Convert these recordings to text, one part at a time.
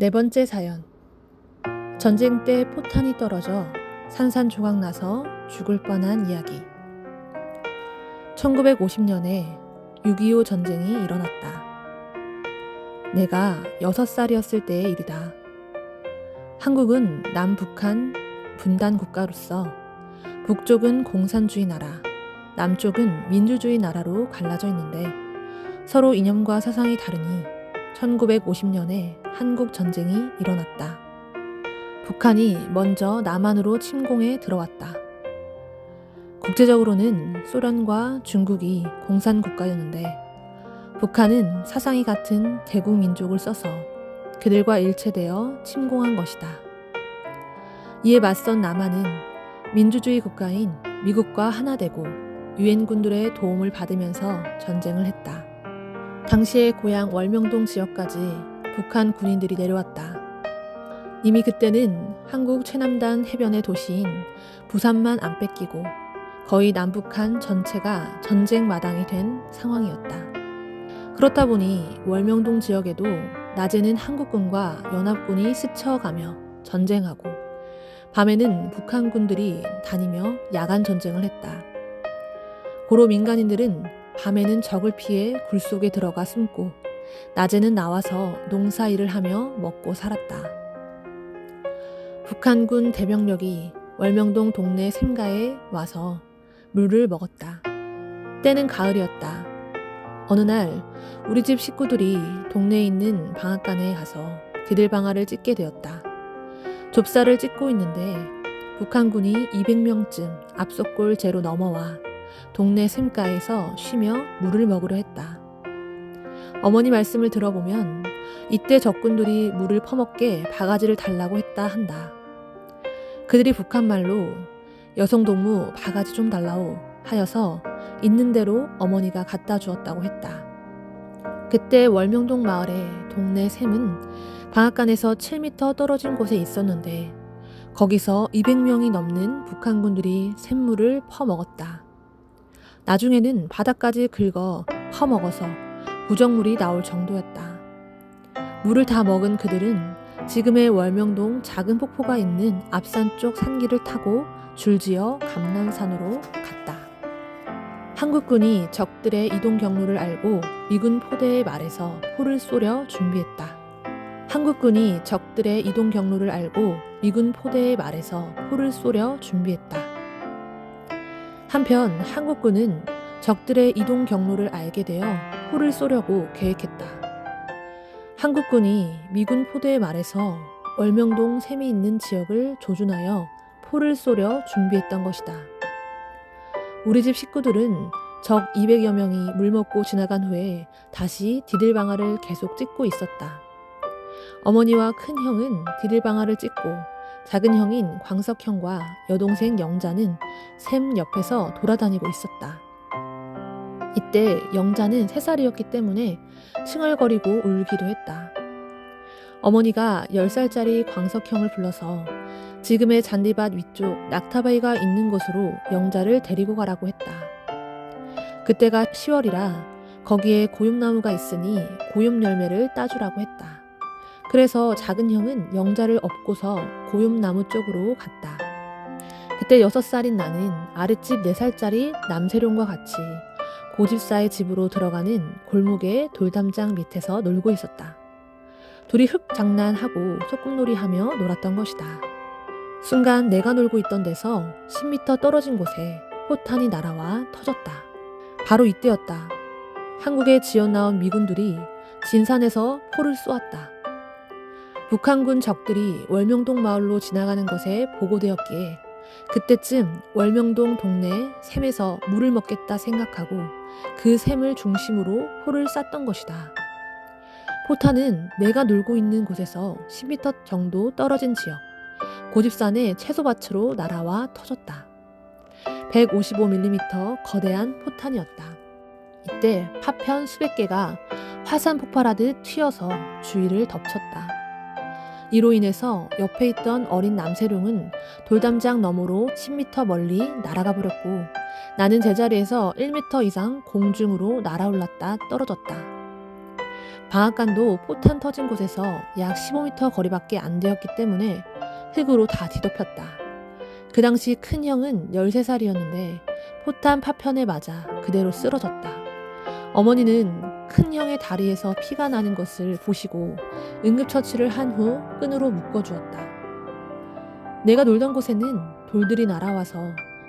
네 번째 사연. 전쟁 때 포탄이 떨어져 산산조각 나서 죽을 뻔한 이야기. 1950년에 6.25 전쟁이 일어났다. 내가 6살이었을 때의 일이다. 한국은 남북한 분단 국가로서 북쪽은 공산주의 나라, 남쪽은 민주주의 나라로 갈라져 있는데 서로 이념과 사상이 다르니 1950년에 한국 전쟁이 일어났다. 북한이 먼저 남한으로 침공해 들어왔다. 국제적으로는 소련과 중국이 공산 국가였는데 북한은 사상이 같은 대국 민족을 써서 그들과 일체되어 침공한 것이다. 이에 맞선 남한은 민주주의 국가인 미국과 하나 되고 유엔군들의 도움을 받으면서 전쟁을 했다. 당시의 고향 월명동 지역까지 북한 군인들이 내려왔다. 이미 그때는 한국 최남단 해변의 도시인 부산만 안 뺏기고 거의 남북한 전체가 전쟁 마당이 된 상황이었다. 그렇다 보니 월명동 지역에도 낮에는 한국군과 연합군이 스쳐가며 전쟁하고 밤에는 북한군들이 다니며 야간 전쟁을 했다. 고로 민간인들은 밤에는 적을 피해 굴 속에 들어가 숨고 낮에는 나와서 농사 일을 하며 먹고 살았다. 북한군 대병력이 월명동 동네 샘가에 와서 물을 먹었다. 때는 가을이었다. 어느 날 우리 집 식구들이 동네에 있는 방앗간에 가서 디들방아를 찢게 되었다. 좁쌀을 찢고 있는데 북한군이 200명쯤 앞속골 제로 넘어와 동네 샘가에서 쉬며 물을 먹으려 했다. 어머니 말씀을 들어보면 이때 적군들이 물을 퍼먹게 바가지를 달라고 했다 한다. 그들이 북한말로 여성 동무 바가지 좀 달라오 하여서 있는 대로 어머니가 갖다 주었다고 했다. 그때 월명동 마을의 동네 샘은 방앗간에서 7m 떨어진 곳에 있었는데 거기서 200명이 넘는 북한군들이 샘물을 퍼먹었다. 나중에는 바닥까지 긁어 퍼먹어서 부정물이 나올 정도였다. 물을 다 먹은 그들은 지금의 월명동 작은 폭포가 있는 앞산 쪽 산길을 타고 줄지어 감난산으로 갔다. 한국군이 적들의 이동 경로를 알고 미군 포대에 말해서 포를 쏘려 준비했다. 한국군이 적들의 이동 경로를 알고 미군 포대에 말해서 포를 쏘려 준비했다. 한편 한국군은 적들의 이동 경로를 알게 되어 포를 쏘려고 계획했다. 한국군이 미군 포대에 말해서 월명동 샘이 있는 지역을 조준하여 포를 쏘려 준비했던 것이다. 우리 집 식구들은 적 200여 명이 물 먹고 지나간 후에 다시 디들방아를 계속 찍고 있었다. 어머니와 큰 형은 디들방아를 찍고 작은 형인 광석 형과 여동생 영자는 샘 옆에서 돌아다니고 있었다. 이때 영자는 3살이었기 때문에 칭얼거리고 울기도 했다. 어머니가 10살짜리 광석 형을 불러서 지금의 잔디밭 위쪽 낙타바위가 있는 곳으로 영자를 데리고 가라고 했다. 그때가 10월이라 거기에 고용나무가 있으니 고용 열매를 따주라고 했다. 그래서 작은 형은 영자를 업고서 고용나무 쪽으로 갔다. 그때 6살인 나는 아랫집 4살짜리 남세룡과 같이 고집사의 집으로 들어가는 골목의 돌담장 밑에서 놀고 있었다. 둘이 흙 장난하고 소꿉놀이 하며 놀았던 것이다. 순간 내가 놀고 있던 데서 10m 떨어진 곳에 포탄이 날아와 터졌다. 바로 이때였다. 한국에 지어 나온 미군들이 진산에서 포를 쏘았다. 북한군 적들이 월명동 마을로 지나가는 것에 보고되었기에 그때쯤 월명동 동네 샘에서 물을 먹겠다 생각하고 그 샘을 중심으로 포를 쐈던 것이다. 포탄은 내가 놀고 있는 곳에서 10m 정도 떨어진 지역, 고집산의 채소밭으로 날아와 터졌다. 155mm 거대한 포탄이었다. 이때 파편 수백 개가 화산 폭발하듯 튀어서 주위를 덮쳤다. 이로 인해서 옆에 있던 어린 남세룡은 돌담장 너머로 10m 멀리 날아가 버렸고 나는 제자리에서 1m 이상 공중으로 날아올랐다 떨어졌다. 방앗간도 포탄 터진 곳에서 약 15m 거리밖에 안 되었기 때문에 흙으로 다 뒤덮였다. 그 당시 큰 형은 13살이었는데 포탄 파편에 맞아 그대로 쓰러졌다. 어머니는 큰 형의 다리에서 피가 나는 것을 보시고 응급처치를 한 후 끈으로 묶어주었다. 내가 놀던 곳에는 돌들이 날아와서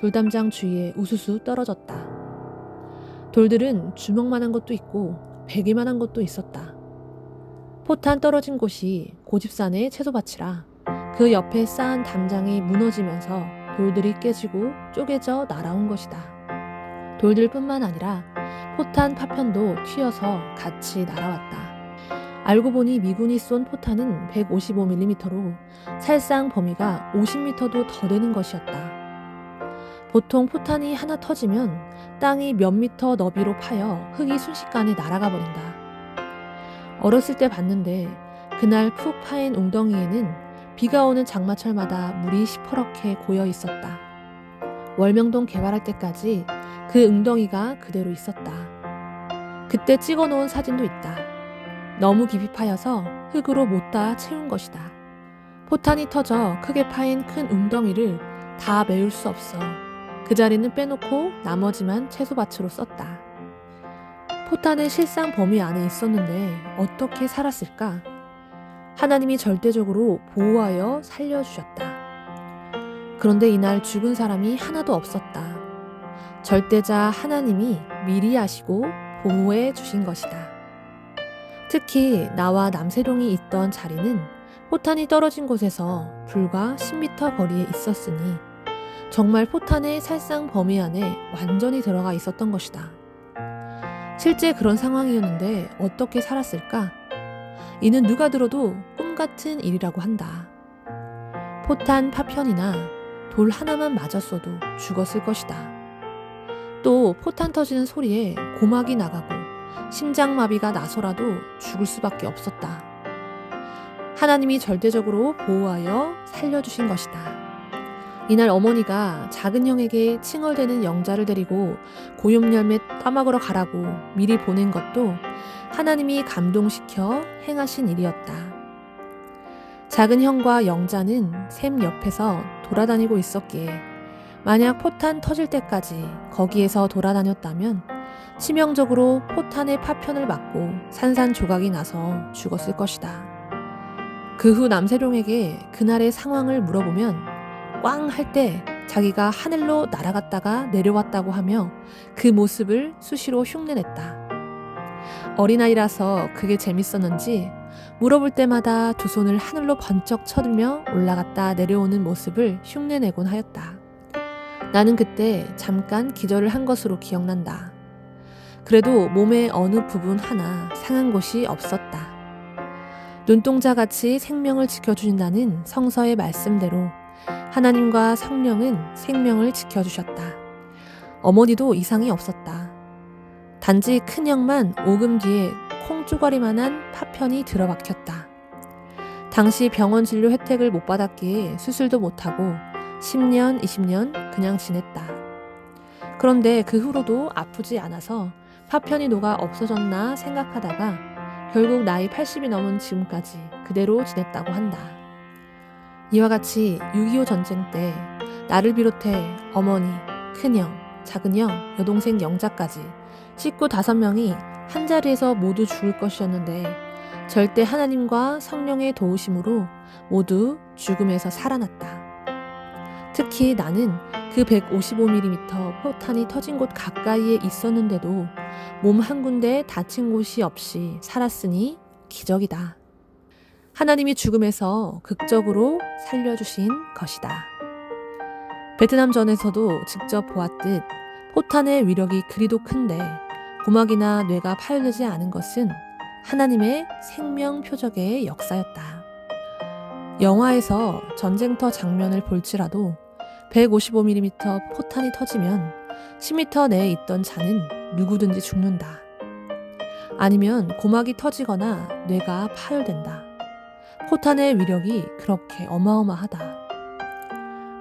돌담장 주위에 우수수 떨어졌다. 돌들은 주먹만한 것도 있고 베개만한 것도 있었다. 포탄 떨어진 곳이 고집산의 채소밭이라 그 옆에 쌓은 담장이 무너지면서 돌들이 깨지고 쪼개져 날아온 것이다. 돌들뿐만 아니라 포탄 파편도 튀어서 같이 날아왔다. 알고 보니 미군이 쏜 포탄은 155mm로 살상 범위가 50m도 더 되는 것이었다. 보통 포탄이 하나 터지면 땅이 몇 미터 너비로 파여 흙이 순식간에 날아가 버린다. 어렸을 때 봤는데 그날 푹 파인 웅덩이에는 비가 오는 장마철마다 물이 시퍼렇게 고여 있었다. 월명동 개발할 때까지 그 웅덩이가 그대로 있었다. 그때 찍어 놓은 사진도 있다. 너무 깊이 파여서 흙으로 못 다 채운 것이다. 포탄이 터져 크게 파인 큰 웅덩이를 다 메울 수 없어 그 자리는 빼놓고 나머지만 채소밭으로 썼다. 포탄의 실상 범위 안에 있었는데 어떻게 살았을까? 하나님이 절대적으로 보호하여 살려주셨다. 그런데 이날 죽은 사람이 하나도 없었다. 절대자 하나님이 미리 아시고 보호해 주신 것이다. 특히 나와 남세룡이 있던 자리는 포탄이 떨어진 곳에서 불과 10m 거리에 있었으니 정말 포탄의 살상 범위 안에 완전히 들어가 있었던 것이다. 실제 그런 상황이었는데 어떻게 살았을까? 이는 누가 들어도 꿈 같은 일이라고 한다. 포탄 파편이나 돌 하나만 맞았어도 죽었을 것이다. 또 포탄 터지는 소리에 고막이 나가고 심장마비가 나서라도 죽을 수밖에 없었다. 하나님이 절대적으로 보호하여 살려주신 것이다. 이날 어머니가 작은 형에게 칭얼대는 영자를 데리고 고염열매 따먹으러 가라고 미리 보낸 것도 하나님이 감동시켜 행하신 일이었다. 작은 형과 영자는 샘 옆에서 돌아다니고 있었기에 만약 포탄 터질 때까지 거기에서 돌아다녔다면 치명적으로 포탄의 파편을 맞고 산산조각이 나서 죽었을 것이다. 그 후 남세룡에게 그날의 상황을 물어보면 꽝 할 때 자기가 하늘로 날아갔다가 내려왔다고 하며 그 모습을 수시로 흉내냈다. 어린아이라서 그게 재밌었는지 물어볼 때마다 두 손을 하늘로 번쩍 쳐들며 올라갔다 내려오는 모습을 흉내내곤 하였다. 나는 그때 잠깐 기절을 한 것으로 기억난다. 그래도 몸의 어느 부분 하나 상한 곳이 없었다. 눈동자 같이 생명을 지켜주신다는 성서의 말씀대로 하나님과 성령은 생명을 지켜주셨다. 어머니도 이상이 없었다. 단지 큰 형만 오금 뒤에 콩쭈가리만한 파편이 들어박혔다. 당시 병원 진료 혜택을 못 받았기에 수술도 못하고 10년, 20년 그냥 지냈다. 그런데 그 후로도 아프지 않아서 파편이 녹아 없어졌나 생각하다가 결국 나이 80이 넘은 지금까지 그대로 지냈다고 한다. 이와 같이 6.25 전쟁 때 나를 비롯해 어머니, 큰형, 작은형, 여동생 영자까지 식구 5명이 한 자리에서 모두 죽을 것이었는데 절대 하나님과 성령의 도우심으로 모두 죽음에서 살아났다. 특히 나는 그 155mm 포탄이 터진 곳 가까이에 있었는데도 몸 한 군데 다친 곳이 없이 살았으니 기적이다. 하나님이 죽음에서 극적으로 살려주신 것이다. 베트남 전에서도 직접 보았듯 포탄의 위력이 그리도 큰데 고막이나 뇌가 파열되지 않은 것은 하나님의 생명 표적의 역사였다. 영화에서 전쟁터 장면을 볼지라도 155mm 포탄이 터지면 10m 내에 있던 자는 누구든지 죽는다. 아니면 고막이 터지거나 뇌가 파열된다. 포탄의 위력이 그렇게 어마어마하다.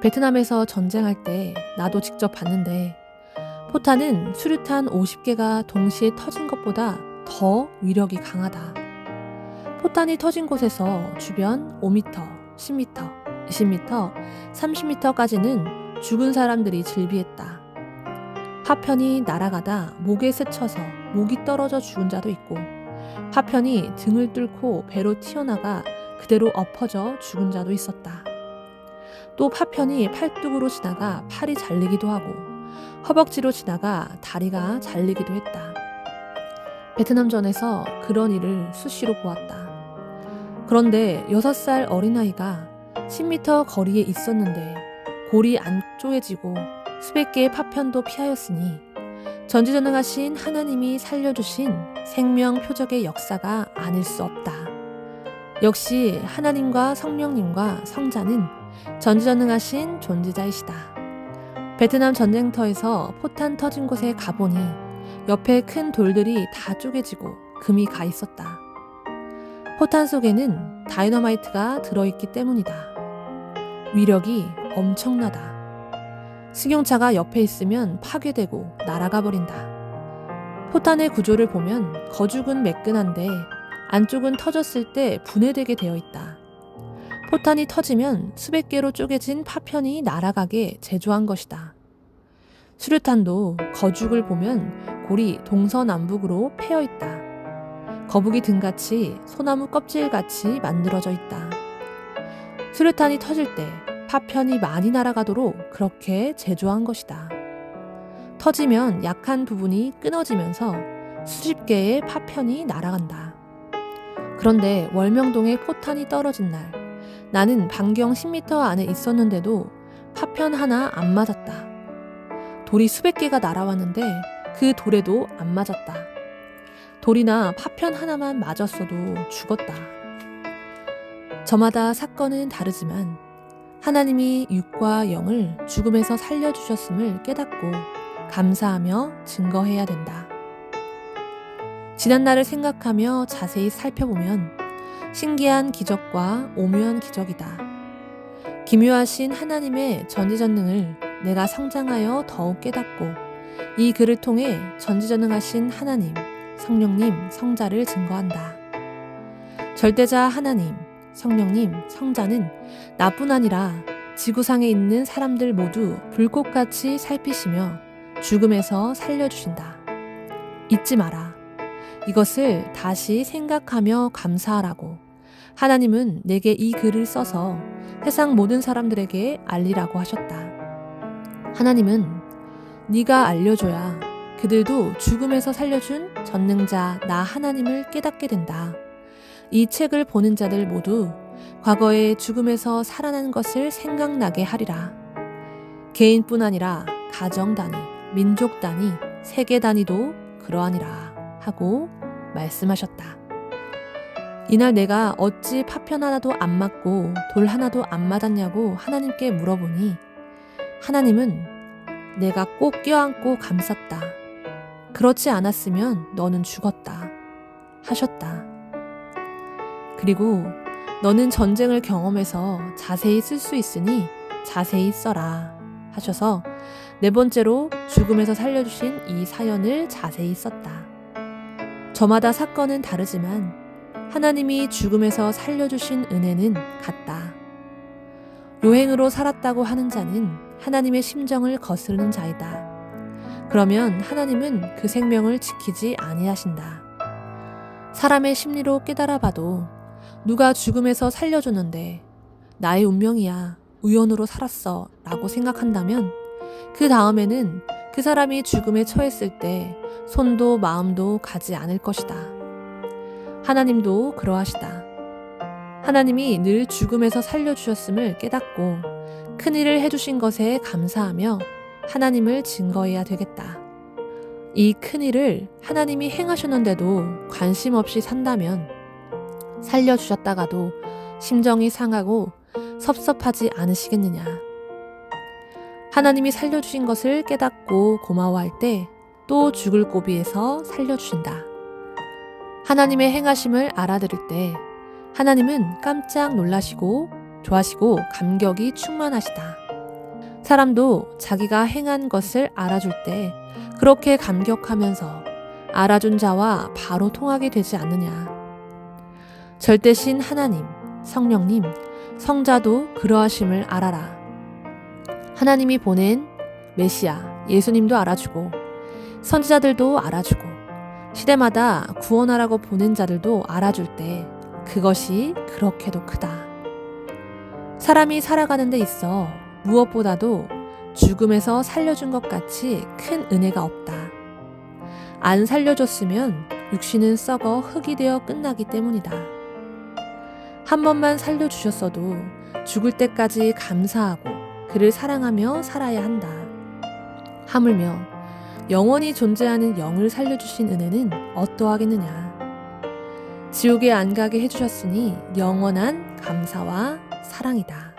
베트남에서 전쟁할 때 나도 직접 봤는데 포탄은 수류탄 50개가 동시에 터진 것보다 더 위력이 강하다. 포탄이 터진 곳에서 주변 5m, 10m, 20m, 30m까지는 죽은 사람들이 즐비했다. 파편이 날아가다 목에 스쳐서 목이 떨어져 죽은 자도 있고, 파편이 등을 뚫고 배로 튀어나가 그대로 엎어져 죽은 자도 있었다. 또 파편이 팔뚝으로 지나가 팔이 잘리기도 하고, 허벅지로 지나가 다리가 잘리기도 했다. 베트남전에서 그런 일을 수시로 보았다. 그런데 6살 어린아이가 10m 거리에 있었는데 골이 안 쪼개지고 수백 개의 파편도 피하였으니 전지전능하신 하나님이 살려주신 생명 표적의 역사가 아닐 수 없다. 역시 하나님과 성령님과 성자는 전지전능하신 존재자이시다. 베트남 전쟁터에서 포탄 터진 곳에 가보니 옆에 큰 돌들이 다 쪼개지고 금이 가 있었다. 포탄 속에는 다이너마이트가 들어있기 때문이다. 위력이 엄청나다. 승용차가 옆에 있으면 파괴되고 날아가 버린다. 포탄의 구조를 보면 거죽은 매끈한데 안쪽은 터졌을 때 분해되게 되어 있다. 포탄이 터지면 수백 개로 쪼개진 파편이 날아가게 제조한 것이다. 수류탄도 거죽을 보면 골이 동서남북으로 패여 있다. 거북이 등같이 소나무 껍질같이 만들어져 있다. 수류탄이 터질 때 파편이 많이 날아가도록 그렇게 제조한 것이다. 터지면 약한 부분이 끊어지면서 수십 개의 파편이 날아간다. 그런데 월명동에 포탄이 떨어진 날, 나는 반경 10m 안에 있었는데도 파편 하나 안 맞았다. 돌이 수백 개가 날아왔는데 그 돌에도 안 맞았다. 돌이나 파편 하나만 맞았어도 죽었다. 저마다 사건은 다르지만 하나님이 육과 영을 죽음에서 살려주셨음을 깨닫고 감사하며 증거해야 된다. 지난 날을 생각하며 자세히 살펴보면 신기한 기적과 오묘한 기적이다. 기묘하신 하나님의 전지전능을 내가 성장하여 더욱 깨닫고 이 글을 통해 전지전능하신 하나님, 성령님, 성자를 증거한다. 절대자 하나님, 성령님, 성자는 나뿐 아니라 지구상에 있는 사람들 모두 불꽃같이 살피시며 죽음에서 살려주신다. 잊지 마라. 이것을 다시 생각하며 감사하라고. 하나님은 내게 이 글을 써서 세상 모든 사람들에게 알리라고 하셨다. 하나님은 네가 알려줘야 그들도 죽음에서 살려준 전능자 나 하나님을 깨닫게 된다. 이 책을 보는 자들 모두 과거에 죽음에서 살아난 것을 생각나게 하리라. 개인뿐 아니라 가정 단위, 민족 단위, 세계 단위도 그러하니라 하고 말씀하셨다. 이날 내가 어찌 파편 하나도 안 맞고 돌 하나도 안 맞았냐고 하나님께 물어보니 하나님은 내가 꼭 껴안고 감쌌다. 그렇지 않았으면 너는 죽었다. 하셨다. 그리고 너는 전쟁을 경험해서 자세히 쓸 수 있으니 자세히 써라. 하셔서 네 번째로 죽음에서 살려주신 이 사연을 자세히 썼다. 저마다 사건은 다르지만 하나님이 죽음에서 살려주신 은혜는 같다. 요행으로 살았다고 하는 자는 하나님의 심정을 거스르는 자이다. 그러면 하나님은 그 생명을 지키지 아니하신다. 사람의 심리로 깨달아 봐도 누가 죽음에서 살려주는데 나의 운명이야. 우연으로 살았어. 라고 생각한다면 그 다음에는 그 사람이 죽음에 처했을 때 손도 마음도 가지 않을 것이다. 하나님도 그러하시다. 하나님이 늘 죽음에서 살려주셨음을 깨닫고 큰 일을 해주신 것에 감사하며 하나님을 증거해야 되겠다. 이 큰 일을 하나님이 행하셨는데도 관심 없이 산다면 살려주셨다가도 심정이 상하고 섭섭하지 않으시겠느냐. 하나님이 살려주신 것을 깨닫고 고마워할 때 또 죽을 고비에서 살려주신다. 하나님의 행하심을 알아들을 때 하나님은 깜짝 놀라시고 좋아하시고 감격이 충만하시다. 사람도 자기가 행한 것을 알아줄 때 그렇게 감격하면서 알아준 자와 바로 통하게 되지 않느냐. 절대신 하나님, 성령님, 성자도 그러하심을 알아라. 하나님이 보낸 메시아, 예수님도 알아주고, 선지자들도 알아주고, 시대마다 구원하라고 보낸 자들도 알아줄 때 그것이 그렇게도 크다. 사람이 살아가는 데 있어 무엇보다도 죽음에서 살려준 것 같이 큰 은혜가 없다. 안 살려줬으면 육신은 썩어 흙이 되어 끝나기 때문이다. 한 번만 살려주셨어도 죽을 때까지 감사하고 그를 사랑하며 살아야 한다. 하물며 영원히 존재하는 영을 살려주신 은혜는 어떠하겠느냐. 지옥에 안 가게 해주셨으니 영원한 감사와 사랑이다.